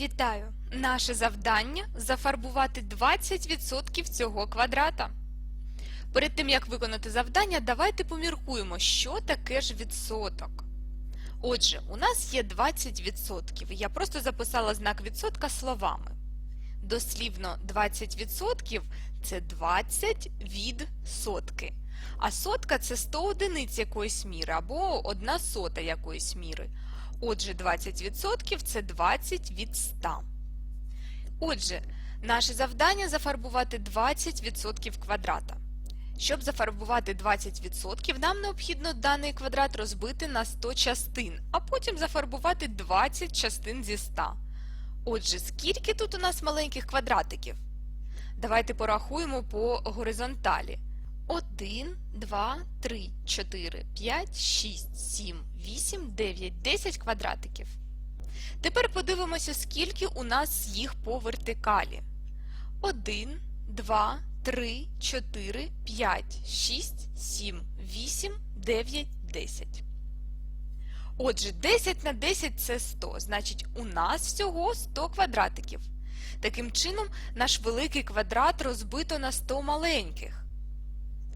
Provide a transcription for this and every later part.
Вітаю! Наше завдання зафарбувати 20% цього квадрата. Перед тим як виконати завдання, давайте поміркуємо, що таке ж відсоток. Отже, у нас є 20%. Я просто записала знак відсотка словами. Дослівно 20% це 20 від сотки. А сотка це 100 одиниць якоїсь міри або 1 сота якоїсь міри. Отже, 20% це 20 від 100. Отже, наше завдання зафарбувати 20% квадрата. Щоб зафарбувати 20%, нам необхідно даний квадрат розбити на 100 частин, а потім зафарбувати 20 частин зі 100. Отже, скільки тут у нас маленьких квадратиків? Давайте порахуємо по горизонталі. 1, 2, 3, 4, 5, 6, 7, 8, 9, 10 квадратиків. Тепер подивимося, скільки у нас їх по вертикалі. 1, 2, 3, 4, 5, 6, 7, 8, 9, 10. Отже, 10 на 10 це 100, значить у нас всього 100 квадратиків. Таким чином, наш великий квадрат розбито на 100 маленьких.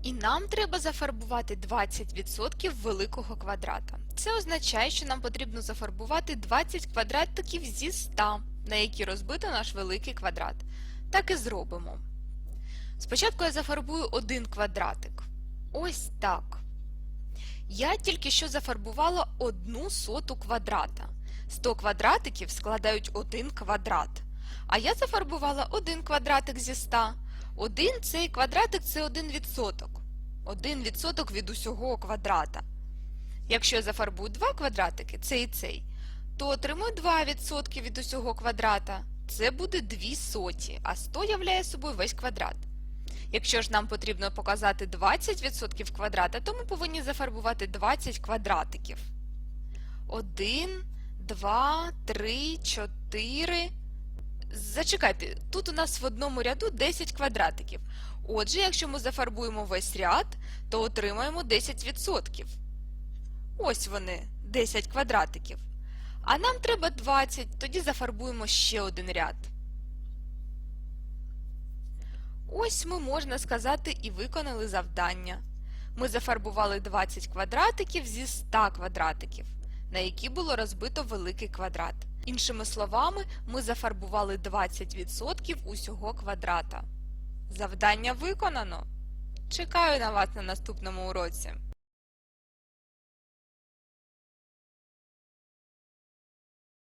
І нам треба зафарбувати 20% великого квадрата. Це означає, що нам потрібно зафарбувати 20 квадратиків зі 100, на які розбито наш великий квадрат. Так і зробимо. Спочатку я зафарбую один квадратик. Ось так. Я тільки що зафарбувала одну соту квадрата. 100 квадратиків складають один квадрат. А я зафарбувала один квадратик зі 100. Один цей квадратик це один відсоток. Один відсоток від усього квадрата. Якщо я зафарбую два квадратики, цей і цей, то отримую 2% від усього квадрата. Це буде 2 соті, а 100 являє собою весь квадрат. Якщо ж нам потрібно показати 20% квадрата, то ми повинні зафарбувати 20 квадратиків. 1, 2, 3, 4. Зачекайте, тут у нас в одному ряду 10 квадратиків. Отже, якщо ми зафарбуємо весь ряд, то отримаємо 10%. Ось вони, 10 квадратиків. А нам треба 20, тоді зафарбуємо ще один ряд. Ось ми, можна сказати, і виконали завдання. Ми зафарбували 20 квадратиків зі 100 квадратиків, на які було розбито великий квадрат. Іншими словами, ми зафарбували 20% усього квадрата. Завдання виконано. Чекаю на вас на наступному уроці.